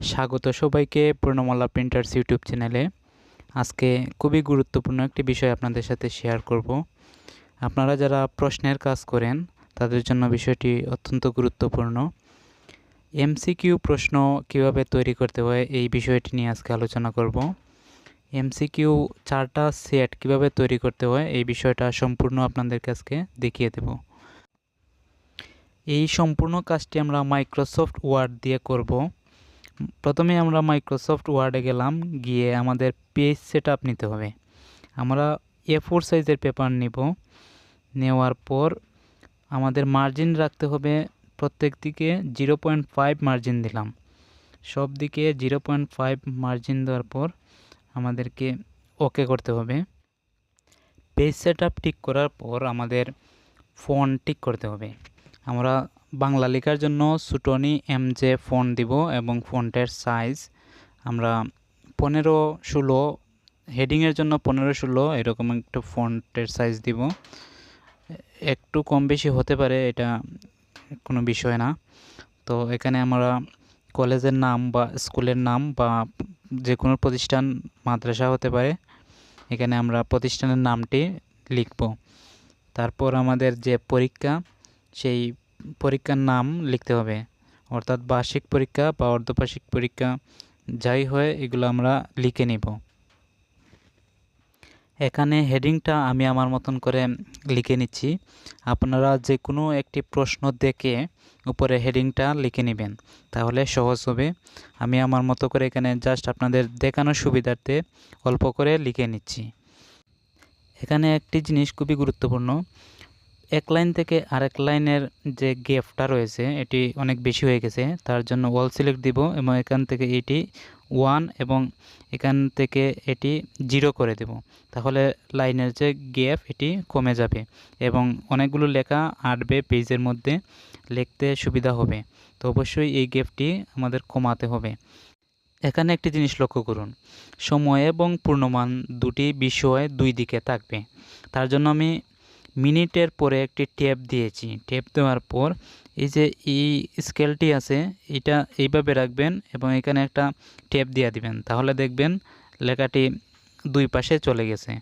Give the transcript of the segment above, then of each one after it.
স্বাগত সবাইকে পূর্ণমালা printers YouTube চ্যানেলে। আজকে খুবই গুরুত্বপূর্ণ একটি বিষয় আপনাদের সাথে শেয়ার করব। আপনারা যারা প্রশ্নের কাজ করেন, তাদের জন্য বিষয়টি অত্যন্ত গুরুত্বপূর্ণ। এমসিকিউ প্রশ্ন কীভাবে তৈরি করতে হয়, এই বিষয়টি নিয়ে আজকে আলোচনা করব। এমসিকিউ চারটা সেট কীভাবে তৈরি করতে হয়, এই বিষয়টা সম্পূর্ণ আপনাদের কাছকে দেখিয়ে দেব। এই সম্পূর্ণ কাজটি আমরা মাইক্রোসফট ওয়ার্ড দিয়ে করব। প্রথমে আমরা মাইক্রোসফট ওয়ার্ডে গেলাম, গিয়ে আমাদের পেজ সেট নিতে হবে। আমরা এ ফোর সাইজের পেপার নিব। নেওয়ার পর আমাদের মার্জিন রাখতে হবে, প্রত্যেক দিকে জিরো পয়েন্ট ফাইভ মার্জিন দিলাম। সব দিকে জিরো পয়েন্ট ফাইভ মার্জিন দেওয়ার পর আমাদেরকে ওকে করতে হবে। পেজ সেট টিক করার পর আমাদের ফোন ঠিক করতে হবে। আমরা বাংলা লেখার জন্য সুটনি এম জে ফোন দিব এবং ফোনটার সাইজ আমরা পনেরো ষোলো, হেডিংয়ের জন্য পনেরো ষোলো, এরকম একটা ফন্টের সাইজ দিব। একটু কম বেশি হতে পারে, এটা কোনো বিষয় না। তো এখানে আমরা কলেজের নাম বা স্কুলের নাম বা যে কোনো প্রতিষ্ঠান, মাদ্রাসা হতে পারে, এখানে আমরা প্রতিষ্ঠানের নামটি লিখব। তারপর আমাদের যে পরীক্ষা, সেই পরীক্ষার নাম লিখতে হবে। অর্থাৎ বার্ষিক পরীক্ষা বা অর্ধবার্ষিক পরীক্ষা যাই হয়, এগুলো আমরা লিখে নিব। এখানে হেডিংটা আমি আমার মতন করে লিখে নিচ্ছি। আপনারা যে কোনো একটি প্রশ্ন দেখে উপরে হেডিংটা লিখে নেবেন, তাহলে সহজ হবে। আমি আমার মতো করে এখানে জাস্ট আপনাদের দেখানোর সুবিধার্থে অল্প করে লিখে নিচ্ছি। এখানে একটি জিনিস খুবই গুরুত্বপূর্ণ। এক লাইন থেকে আরেক লাইনের যে গ্যাপটা রয়েছে, এটি অনেক বেশি হয়ে গেছে। তার জন্য ওয়াল সিলেক্ট দিব এবং এখান থেকে এটি ওয়ান এবং এখান থেকে এটি জিরো করে দেব। তাহলে লাইনের যে গ্যাপ, এটি কমে যাবে এবং অনেকগুলো লেখা আটবে পেজের মধ্যে, লিখতে সুবিধা হবে। তো অবশ্যই এই গ্যাপটি আমাদের কমাতে হবে। এখানে একটি জিনিস লক্ষ্য করুন, সময় এবং পূর্ণমান দুটি বিষয় দুই দিকে থাকবে। তার জন্য আমি মিনিটের পরে একটি ট্যাপ দিয়েছি। টেপ দেওয়ার পর এই যে এই স্কেলটি আছে, এটা এইভাবে রাখবেন এবং এখানে একটা টেপ দিয়ে দিবেন। তাহলে দেখবেন লেখাটি দুই পাশে চলে গেছে।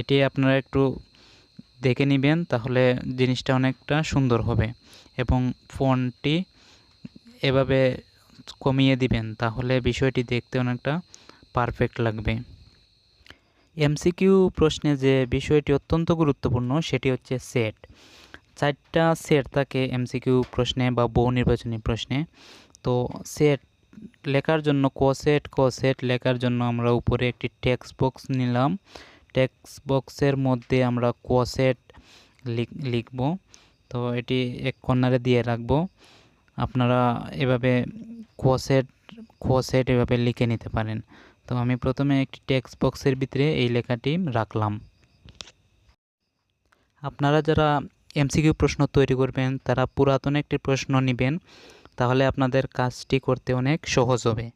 এটি আপনারা একটু দেখে নেবেন, তাহলে জিনিসটা অনেকটা সুন্দর হবে এবং ফোনটি এভাবে কমিয়ে দিবেন, তাহলে বিষয়টি দেখতে অনেকটা পারফেক্ট লাগবে। এমসিকিউ প্রশ্নে যে বিষয়টি অত্যন্ত গুরুত্বপূর্ণ, সেটি হচ্ছে সেট। চারটা সেট থাকে এমসিকিউ প্রশ্নে বা বহু নির্বাচনী প্রশ্নে। তো সেট লেখার জন্য ক সেট ক সেট লেখার জন্য আমরা উপরে একটি টেক্সট বক্স নিলাম। টেক্সট বক্সের মধ্যে আমরা ক সেট লিখব। তো এটি এক কর্নারে দিয়ে রাখব। আপনারা এভাবে ক সেট ক সেট এভাবে লিখে নিতে পারেন। তো আমি প্রথমে একটি টেক্সট বক্সের ভিতরে এই লেখাটি রাখলাম। আপনারা যারা এমসিকিউ প্রশ্ন তৈরি করবেন, তারা পুরাতন একটি প্রশ্ন নেবেন, তাহলে আপনাদের কাজটি করতে অনেক সহজ হবে।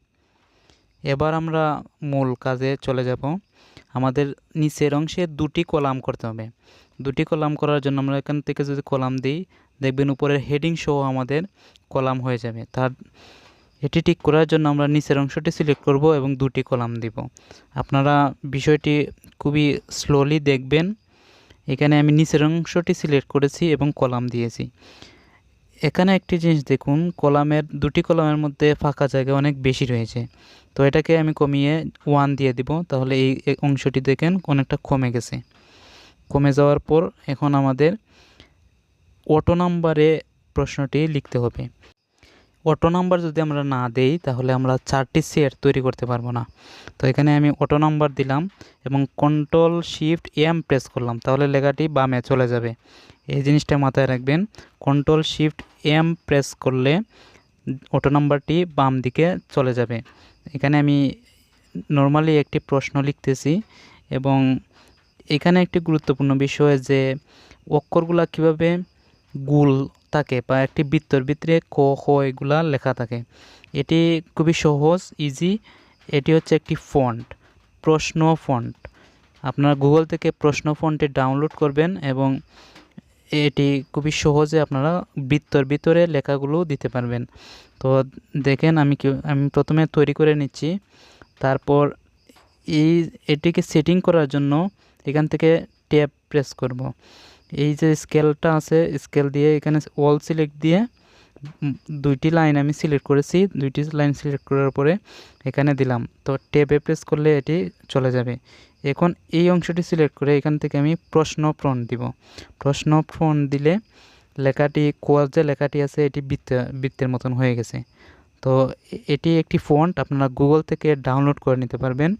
এবার আমরা মূল কাজে চলে যাব। আমাদের নিচের অংশে দুটি কলাম করতে হবে। দুটি কলাম করার জন্য আমরা এখান থেকে যদি কলাম দিই, দেখবেন উপরের হেডিং সহ আমাদের কলাম হয়ে যাবে। তার এটি ঠিক করার জন্য আমরা নিচের অংশটি সিলেক্ট করব এবং দুটি কলাম দিব। আপনারা বিষয়টি খুবই স্লোলি দেখবেন। এখানে আমি নিচের অংশটি সিলেক্ট করেছি এবং কলাম দিয়েছি। এখানে একটি জিনিস দেখুন, কলামের, দুটি কলামের মধ্যে ফাঁকা জায়গা অনেক বেশি রয়েছে। তো এটাকে আমি কমিয়ে ওয়ান দিয়ে দিব, তাহলে এই অংশটি দেখেন অনেকটা কমে গেছে। কমে যাওয়ার পর এখন আমাদের অটো নাম্বারে প্রশ্নটি লিখতে হবে। অটো নাম্বার যদি আমরা না দেই, তাহলে আমরা চারটি সেট তৈরি করতে পারব না। তো এখানে আমি অটো নাম্বার দিলাম এবং কন্ট্রোল শিফট এম প্রেস করলাম, তাহলে লেখাটি বামে চলে যাবে। এই জিনিসটা মাথায় রাখবেন কন্ট্রোল শিফট এম প্রেস করলে অটো নাম্বারটি বাম দিকে চলে যাবে। এখানে আমি নর্মালি একটি প্রশ্ন লিখতেছি এবং এখানে একটি গুরুত্বপূর্ণ বিষয় যে অক্ষরগুলা কীভাবে গুল থাকে বা একটি বৃত্তর ভিতরে ক, খ এগুলা লেখা থাকে। এটি খুবই সহজ ইজি এটি হচ্ছে একটি ফন্ট প্রশ্ন ফন্ট আপনার গুগল থেকে প্রশ্ন ফন্টটি ডাউনলোড করবেন এবং এটি খুবই সহজে আপনারা বৃত্তর ভিতরে লেখাগুলো দিতে পারবেন। তো দেখেন আমি আমি প্রথমে তৈরি করে নিচ্ছি। তারপর এই, এটিকে সেটিং করার জন্য এখান থেকে ট্যাব প্রেস করব। এই যে স্কেলটা আছে স্কেল দিয়ে এখানে ওয়াল সিলেক্ট দিয়ে দুইটি লাইন আমি সিলেক্ট করেছি। দুইটি লাইন সিলেক্ট করার পরে এখানে দিলাম। তো ট্যাবে প্রেস করলে এটি চলে যাবে। এখন এই অংশটি সিলেক্ট করে এখান থেকে আমি প্রশ্ন ফ্রন্ট দিব। প্রশ্ন ফ্রন্ট দিলে লেখাটি কোয়ার যে লেখাটি আছে, এটি বৃত্ত, বৃত্তের মতন হয়ে গেছে। তো এটি একটি ফন্ট আপনারা গুগল থেকে ডাউনলোড করে নিতে পারবেন।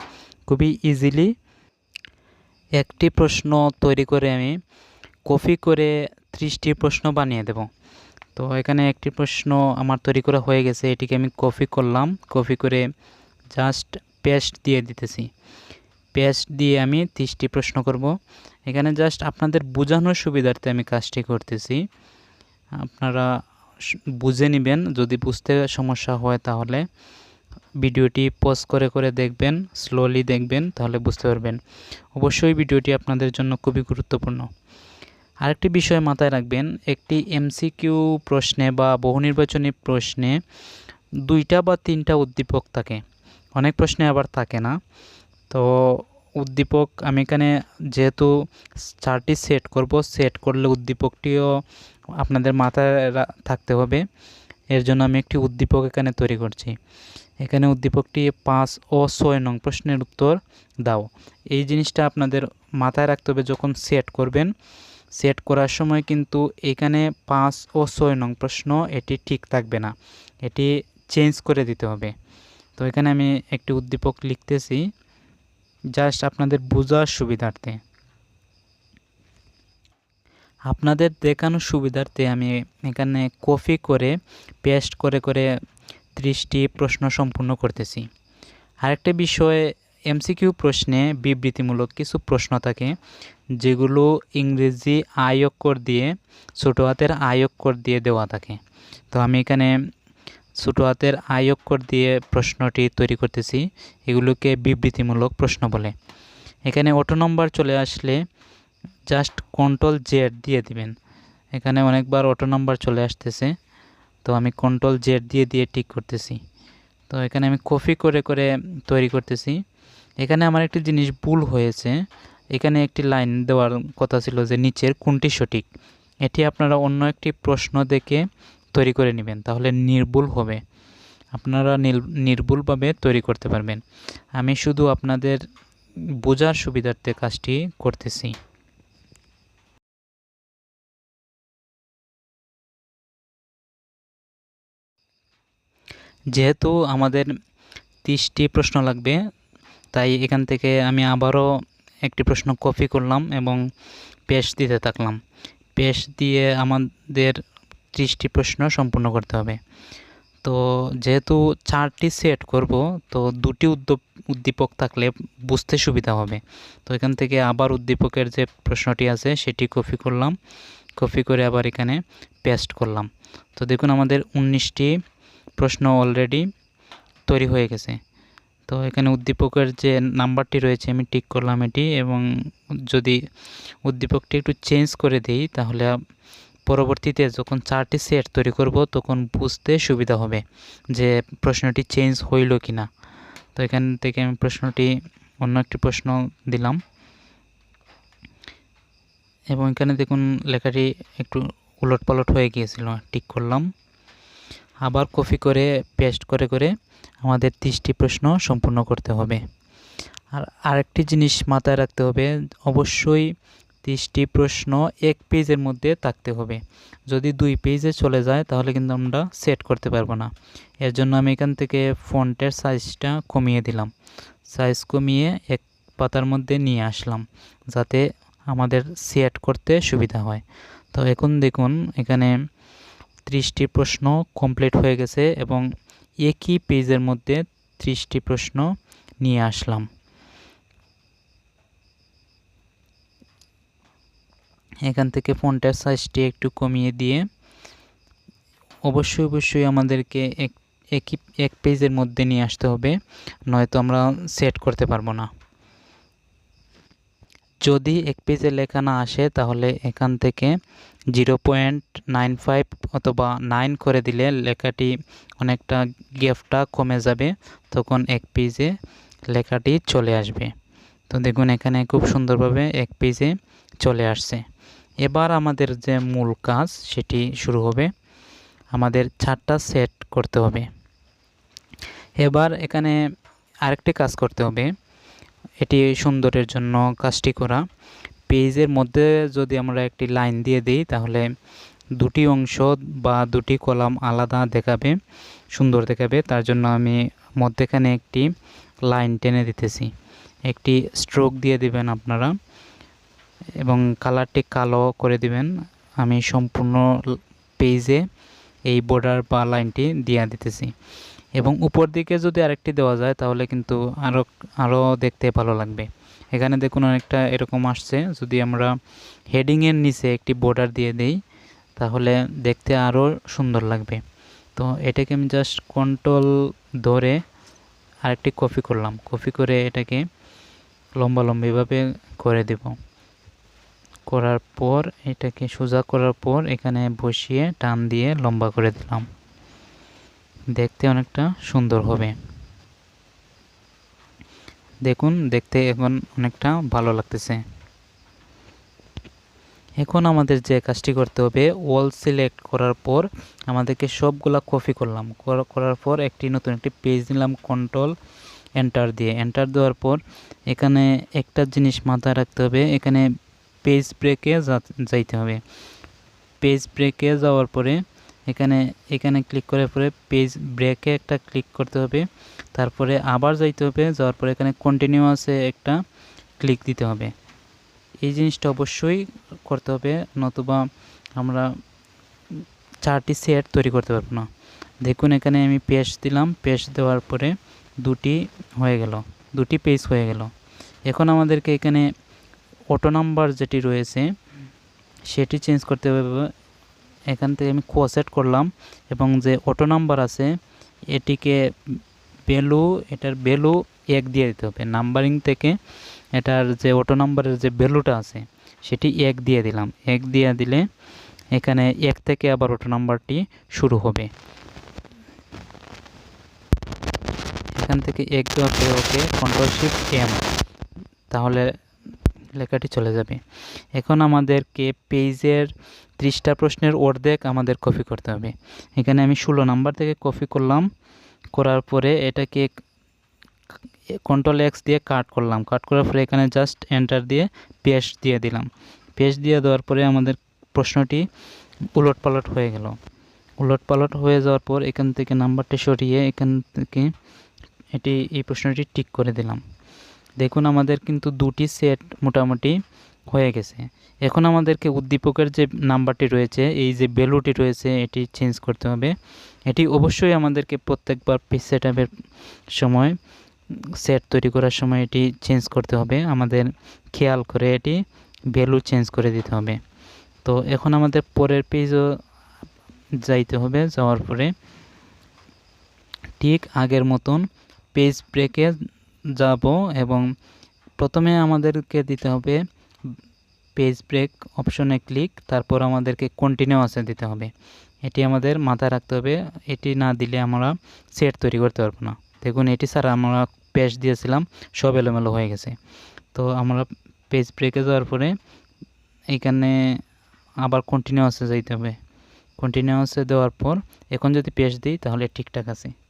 খুবই ইজিলি একটি প্রশ্ন তৈরি করে আমি কপি করে ত্রিশটি প্রশ্ন বানিয়ে দেব। তো এখানে একটি প্রশ্ন আমার তৈরি করা হয়ে গেছে, এটিকে আমি কপি করলাম। কপি করে জাস্ট পেস্ট দিয়ে দিতেছি। পেস্ট দিয়ে আমি ত্রিশটি প্রশ্ন করব। এখানে জাস্ট আপনাদের বোঝানোর সুবিধার্থে আমি কাজটি করতেছি। আপনারা বুঝে নেবেন। যদি বুঝতে সমস্যা হয় তাহলে ভিডিওটি পজ করে করে দেখবেন স্লোলি দেখবেন, তাহলে বুঝতে পারবেন। অবশ্যই ভিডিওটি আপনাদের জন্য খুবই গুরুত্বপূর্ণ। আরেকটি বিষয় মাথায় রাখবেন, একটি এমসিকিউ প্রশ্নে বা বহু নির্বাচনী প্রশ্নে দুইটা বা তিনটা উদ্দীপক থাকে। অনেক প্রশ্নে আবার থাকে না। তো উদ্দীপক, আমি এখানে যেহেতু চারটি সেট করব সেট করলে উদ্দীপকটিও আপনাদের মাথায় থাকতে হবে। এর জন্য আমি একটি উদ্দীপক এখানে তৈরি করছি। এখানে উদ্দীপকটি পাঁচ ও ছয় নং প্রশ্নের উত্তর দাও। এই জিনিসটা আপনাদের মাথায় রাখতে হবে যখন সেট করবেন। সেট করার সময় কিন্তু এখানে পাঁচ ও ছয় নং প্রশ্ন, এটি ঠিক থাকবে না। এটি চেঞ্জ করে দিতে হবে। তো এখানে আমি একটি উদ্দীপক লিখতেছি, জাস্ট আপনাদের বোঝার সুবিধার্থে। আপনাদের দেখানোর সুবিধার্থে আমি এখানে কপি করে, পেস্ট করে করে ত্রিশটি প্রশ্ন সম্পূর্ণ করতেছি। আরেকটা বিষয় এমসিকিউ প্রশ্নে বিবৃতিমূলক কিছু প্রশ্ন থাকে, যেগুলো ইংরেজি আই অক্ষর দিয়ে, ছোটো হাতের আই অক্ষর দিয়ে দেওয়া থাকে। তো আমি এখানে ছোটো হাতের আই অক্ষর দিয়ে প্রশ্নটি তৈরি করতেছি, এগুলোকে বিবৃতিমূলক প্রশ্ন বলে। এখানে অটো নম্বর চলে আসলে জাস্ট কন্ট্রোল জেড দিয়ে দিবেন। এখানে অনেকবার অটো নাম্বার চলে আসতেছে, তো আমি কন্ট্রোল জেড দিয়ে দিয়ে ঠিক করতেছি। তো এখানে আমি কপি করে করে তৈরি করতেছি। এখানে আমার একটি জিনিস ভুল হয়েছে। এখানে একটি লাইন দেওয়ার কথা ছিল যে নিচের কোনটি সঠিক। এটি আপনারা অন্য একটি প্রশ্ন দেখে তৈরি করে নেবেন, তাহলে নির্ভুল হবে। আপনারা নির্ভুলভাবে তৈরি করতে পারবেন। আমি শুধু আপনাদের বোঝার সুবিধার্থে কাজটি করতেছি। যেহেতু আমাদের তিরিশটি প্রশ্ন লাগবে তাই এখান থেকে আমি আবারও একটি প্রশ্ন কপি করলাম এবং পেশ দিতে থাকলাম। পেশ দিয়ে আমাদের ত্রিশটি প্রশ্ন সম্পূর্ণ করতে হবে। তো যেহেতু চারটি সেট করব, তো দুটি উদ্দীপক থাকলে বুঝতে সুবিধা হবে। তো এখান থেকে আবার উদ্দীপকের যে প্রশ্নটি আছে, সেটি কপি করলাম। কপি করে আবার এখানে পেস্ট করলাম। তো দেখুন, আমাদের উনিশটি প্রশ্ন অলরেডি তৈরি হয়ে গেছে। তো এখানে উদ্দীপকের যে নাম্বারটি রয়েছে, আমি টিক করলাম এটি এবং যদি উদ্দীপকটি একটু চেঞ্জ করে দিই, তাহলে পরবর্তীতে যখন চারটি সেট তৈরি করব, তখন বুঝতে সুবিধা হবে যে প্রশ্নটি চেঞ্জ হইল কি না তো এখান থেকে আমি প্রশ্নটি, অন্য একটি প্রশ্ন দিলাম। এবং এখানে দেখুন, লেখাটি একটু উলট পালট হয়ে গিয়েছিল টিক করলাম। আবার কপি করে পেস্ট করে করে আমাদের তিরিশটি প্রশ্ন সম্পূর্ণ করতে হবে। আর আরেকটি জিনিস মাথায় রাখতে হবে, অবশ্যই তিরিশটি প্রশ্ন এক পেজের মধ্যে থাকতে হবে। যদি দুই পেজে চলে যায়, তাহলে কিন্তু আমরা সেট করতে পারব না। এর জন্য আমি এখান থেকে ফন্টের সাইজটা কমিয়ে দিলাম। সাইজ কমিয়ে এক পাতার মধ্যে নিয়ে আসলাম, যাতে আমাদের সেট করতে সুবিধা হয়। তো এখন দেখুন, এখানে ত্রিশটি প্রশ্ন কমপ্লিট হয়ে গেছে এবং একই পেজের মধ্যে ত্রিশটি প্রশ্ন নিয়ে আসলাম। এখান থেকে ফোনটার সাইজটি একটু কমিয়ে দিয়ে অবশ্যই অবশ্যই আমাদেরকে এক, একই, এক পেজের মধ্যে নিয়ে আসতে হবে, নয়তো আমরা সেট করতে পারব না। যদি এক পেজে লেখা না আসে, তাহলে এখান থেকে জিরো পয়েন্ট নাইন ফাইভ অথবা নাইন করে দিলে লেখাটি অনেকটা গ্যাপটা কমে যাবে, তখন এক পেজে লেখাটি চলে আসবে। তো দেখুন, এখানে খুব সুন্দরভাবে এক পেজে চলে আসছে। এবার আমাদের যে মূল কাজ, সেটি শুরু হবে। আমাদের চারটা সেট করতে হবে। এবার এখানে আরেকটি কাজ করতে হবে। এটি সুন্দরের জন্য কাজটি করা। পেজের মধ্যে যদি আমরা একটি লাইন দিয়ে দিই, তাহলে দুটি অংশ বা দুটি কলাম আলাদা দেখাবে, সুন্দর দেখাবে। তার জন্য আমি মধ্যেখানে একটি লাইন টেনে দিতেছি। একটি স্ট্রোক দিয়ে দিবেন আপনারা এবং কালারটি কালো করে দিবেন। আমি সম্পূর্ণ পেজে এই বর্ডার বা লাইনটি দিয়ে দিতেছি। এবং উপর দিকে যদি আরেকটি দেওয়া যায়, তাহলে কিন্তু আরও আরও দেখতে ভালো লাগবে। এখানে দেখুন অনেকটা এরকম আসছে। যদি আমরা হেডিংয়ের নিচে একটি বর্ডার দিয়ে দিই, তাহলে দেখতে আরও সুন্দর লাগবে। তো এটাকে আমি জাস্ট কন্ট্রোল ধরে আরেকটি কপি করলাম। কপি করে এটাকে লম্বা লম্বিভাবে করে দেব। করার পর, এটাকে সোজা করার পর এখানে বসিয়ে, টান দিয়ে লম্বা করে দিলাম। দেখতে অনেকটা সুন্দর হবে। দেখুন, দেখতে এখন অনেকটা ভালো লাগতেছে। এখন আমাদের যে কাজটি করতে হবে ওয়াল সিলেক্ট করার পর আমাদেরকে সবগুলা কপি করলাম। করার পর একটি নতুন একটি পেজ নিলাম কন্ট্রোল এন্টার দিয়ে। এন্টার দেওয়ার পর এখানে একটা জিনিস মাথায় রাখতে হবে, এখানে পেজ ব্রেকে যাইতে হবে। পেজ ব্রেকে যাওয়ার পরে এখানে এখানে ক্লিক করার পরে পেজ ব্রেকে একটা ক্লিক করতে হবে। তারপরে আবার যাইতে হবে, যাওয়ার পরে এখানে কন্টিনিউয়াসে একটা ক্লিক দিতে হবে। এই জিনিসটা অবশ্যই করতে হবে, নতুবা আমরা চারটি সেট তৈরি করতে পারব না। দেখুন, এখানে আমি পেস্ট দিলাম পেস্ট দেওয়ার পরে দুটি হয়ে গেল, দুটি পেজ হয়ে গেল। এখন আমাদেরকে এখানে অটো নাম্বার যেটি রয়েছে, সেটি চেঞ্জ করতে হবে। এখান থেকে আমি কোসেট করলাম এবং যে অটো নাম্বার আছে, এটিকে ভ্যালু, এটার ভ্যালু এক দিয়ে দিতে হবে। নাম্বারিং থেকে এটার যে অটো নাম্বারের যে ভ্যালুটা আছে, সেটি এক দিয়ে দিলাম। এক দিয়ে দিলে এখানে এক থেকে আবার অটো নাম্বারটি শুরু হবে। এখান থেকে এক দেওয়ার পরে ওকে কন্ট্রোল শিফট এম তাহলে লেখাটি চলে যাবে। এখন আমাদেরকে পেজের ত্রিশটা প্রশ্নের অর্ধেক আমাদের কপি করতে হবে। এখানে আমি ষোলো নাম্বার থেকে কপি করলাম। করার পরে এটাকে কন্ট্রোল এক্স দিয়ে কাট করলাম। কাট করার পরে এখানে জাস্ট এন্টার দিয়ে পেস্ট দিয়ে দিলাম। পেস্ট দিয়ে দেওয়ার পরে আমাদের প্রশ্নটি উলট পালট হয়ে গেল। উলট পালট হয়ে যাওয়ার পর এখান থেকে নাম্বারটি সরিয়ে এখান থেকে এটি, এই প্রশ্নটি টিক করে দিলাম। দেখুন আমাদের কিন্তু দুটি সেট মোটামুটি হয়ে গেছে। এখন আমাদেরকে উদ্দীপকের যে নাম্বারটি রয়েছে, এই যে ভ্যালুটি রয়েছে, এটি চেঞ্জ করতে হবে। এটি অবশ্যই আমাদেরকে প্রত্যেকবার পেজ সেট সময় সেট তৈরি করার সময় এটি চেঞ্জ করতে হবে। আমাদের খেয়াল করে এটি ভ্যালু চেঞ্জ করে দিতে হবে। তো এখন আমাদের পরের পেজও যাইতে হবে। যাওয়ার পরে ঠিক আগের মতন পেজ ব্রেকে যাব এবং প্রথমে আমাদেরকে দিতে হবে পেজ ব্রেক অপশনে ক্লিক তারপর আমাদেরকে কন্টিনিউয়াসে দিতে হবে। এটি আমাদের মাথায় রাখতে হবে, এটি না দিলে আমরা সেট তৈরি করতে পারব না। দেখুন, এটি ছাড়া আমরা পেজ দিয়েছিলাম, সব এলোমেলো হয়ে গেছে। তো আমরা পেজ ব্রেকে যাওয়ার পরে এইখানে আবার কন্টিনিউয়াসে যাইতে হবে। কন্টিনিউয়াসে দেওয়ার পর, এখন যদি পেজ দিই, তাহলে ঠিকঠাক আছে।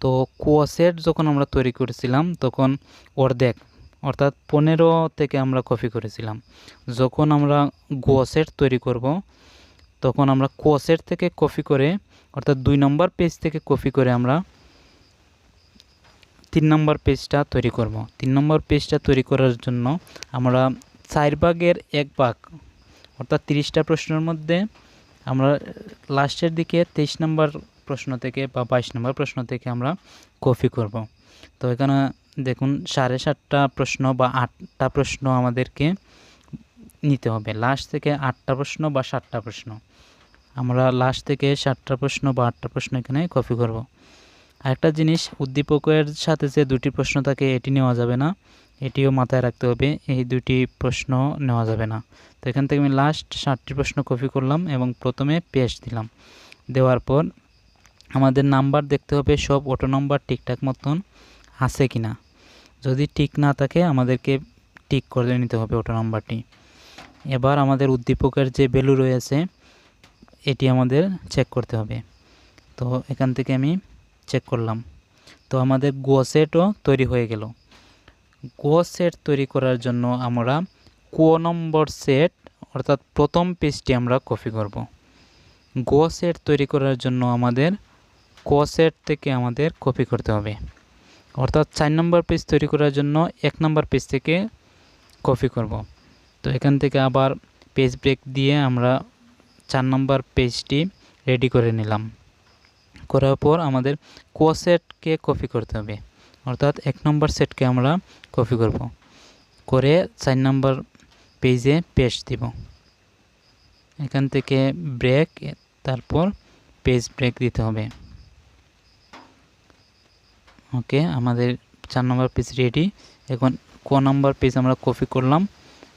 তো কোয়াসেট যখন আমরা তৈরি করেছিলাম, তখন অর্ধেক, অর্থাৎ পনেরো থেকে আমরা কপি করেছিলাম। যখন আমরা গোয়াসেট তৈরি করব, তখন আমরা কোয়াসেট থেকে কপি করে, অর্থাৎ দুই নম্বর পেজ থেকে কপি করে আমরা তিন নম্বর পেজটা তৈরি করব। তিন নম্বর পেজটা তৈরি করার জন্য আমরা চার ভাগের এক ভাগ, অর্থাৎ তিরিশটা প্রশ্নের মধ্যে আমরা লাস্টের দিকে তেইশ নম্বর প্রশ্ন থেকে বা বাইশ নম্বর প্রশ্ন থেকে আমরা কপি করব। তো এখানে দেখুন, সাড়ে সাতটা প্রশ্ন বা আটটা প্রশ্ন আমাদেরকে নিতে হবে। লাস্ট থেকে আটটা প্রশ্ন বা সাতটা প্রশ্ন। আমরা লাস্ট থেকে সাতটা প্রশ্ন বা আটটা প্রশ্ন এখানে কপি করব। আরেকটা জিনিস, উদ্দীপকের সাথে যে দুটি প্রশ্ন থাকে, এটি নেওয়া যাবে না। এটিও মাথায় রাখতে হবে, এই দুটি প্রশ্ন নেওয়া যাবে না। তো এখান থেকে আমি লাস্ট ষাটটি প্রশ্ন কপি করলাম এবং প্রথমে পেস্ট দিলাম। দেওয়ার পর আমাদের নাম্বার দেখতে হবে, সব অটো নাম্বার ঠিকঠাক মতন আছে কি না যদি ঠিক না থাকে, আমাদেরকে টিক করে নিতে হবে অটো নাম্বারটি এবার আমাদের উদ্দীপকের যে ভ্যালু রয়েছে, এটি আমাদের চেক করতে হবে। তো এখান থেকে আমি চেক করলাম। তো আমাদের গো সেটও তৈরি হয়ে গেল। গো সেট তৈরি করার জন্য আমরা কো নম্বর সেট অর্থাৎ প্রথম পেজটি আমরা কপি করব। গো সেট তৈরি করার জন্য আমাদের কো সেট থেকে আমাদের কপি করতে হবে। অর্থাৎ চার নম্বর পেজ তৈরি করার জন্য এক নম্বর পেজ থেকে কপি করব। তো এখান থেকে আবার পেজ ব্রেক দিয়ে আমরা চার নম্বর পেজটি রেডি করে নিলাম। করার পর আমাদের কো সেটকে কপি করতে হবে। অর্থাৎ এক নম্বর সেটকে আমরা কপি করব। করে চার নম্বর পেজে পেস্ট দিব। এখান থেকে ব্রেক তারপর পেজ ব্রেক দিতে হবে। ওকে, আমাদের চার নম্বর পেজ রেডি এখন ক নম্বর পেজ আমরা কপি করলাম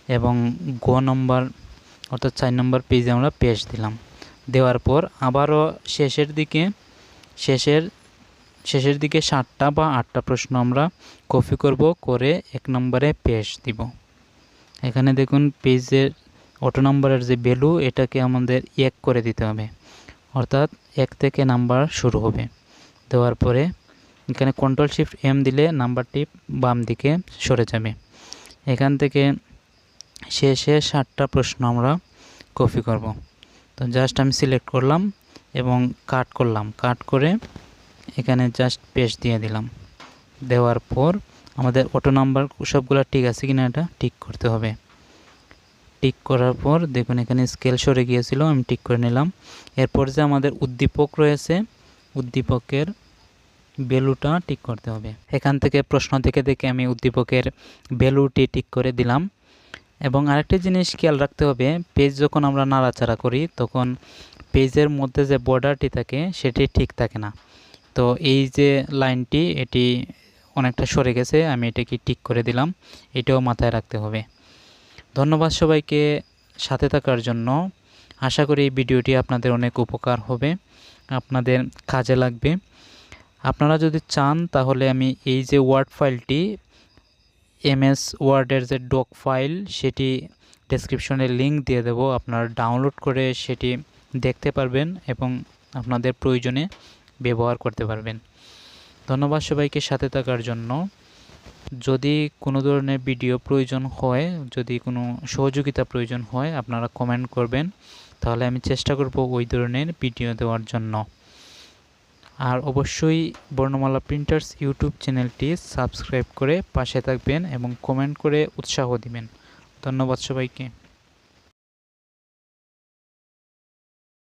এবং গ নম্বর অর্থাৎ চার নম্বর পেজে আমরা পেস্ট দিলাম। দেওয়ার পর আবারও শেষের দিকে, শেষের শেষের দিকে সাতটা বা আটটা প্রশ্ন আমরা কপি করব, করে এক নম্বরে পেস্ট দিব। এখানে দেখুন পেজের অটো নাম্বারের যে ভ্যালু এটাকে আমাদের এক করে দিতে হবে। অর্থাৎ এক থেকে নাম্বার শুরু হবে। দেওয়ার পরে এখানে কন্ট্রোল শিফট এম দিলে নাম্বারটি বাম দিকে সরে যাবে। এখান থেকে শেষে ষাটটা প্রশ্ন আমরা কপি করব। তো জাস্ট আমি সিলেক্ট করলাম এবং কাট করলাম। কাট করে এখানে জাস্ট পেস্ট দিয়ে দিলাম। দেওয়ার পর আমাদের অটো নাম্বার সবগুলো ঠিক আছে কিনা এটা ঠিক করতে হবে। টিক করার পর দেখুন এখানে স্কেল সরে গিয়েছিল, আমি টিক করে নিলাম। এরপর যে আমাদের উদ্দীপক রয়েছে, উদ্দীপকের ভ্যালুটা ঠিক করতে হবে। এখান থেকে প্রশ্ন থেকে দেখে আমি উদ্দীপকের ভ্যালুটি ঠিক করে দিলাম। এবং আরেকটি জিনিস খেয়াল রাখতে হবে পেজ যখন আমরা নাড়াচাড়া করি, তখন পেজের মধ্যে যে বর্ডারটি থাকে, সেটি ঠিক থাকে না। তো এই যে লাইনটি, এটি অনেকটা সরে গেছে, আমি এটাকে ঠিক করে দিলাম। এটাও মাথায় রাখতে হবে। ধন্যবাদ সবাইকে সাথে থাকার জন্য। আশা করি এই ভিডিওটি আপনাদের অনেক উপকার হবে, আপনাদের কাজে লাগবে। আপনারা যদি চান, তাহলে আমি এই যে ওয়ার্ড ফাইলটি এমএস ওয়ার্ডের যে ডক ফাইল সেটি ডেসক্রিপশনে লিঙ্ক দিয়ে দেব। আপনারা ডাউনলোড করে সেটি দেখতে পারবেন এবং আপনাদের প্রয়োজনে ব্যবহার করতে পারবেন। ধন্যবাদ সবাইকে সাথে থাকার জন্য। যদি কোনো ধরনের ভিডিও প্রয়োজন হয়, যদি কোনো সহযোগিতা প্রয়োজন হয়, আপনারা কমেন্ট করবেন। তাহলে আমি চেষ্টা করব ওই ধরনের ভিডিও দেওয়ার জন্য। আর অবশ্যই বর্ণমালা প্রিন্টার্স ইউটিউব চ্যানেলটি সাবস্ক্রাইব করে পাশে থাকবেন এবং কমেন্ট করে উৎসাহ দিবেন। ধন্যবাদ সবাইকে।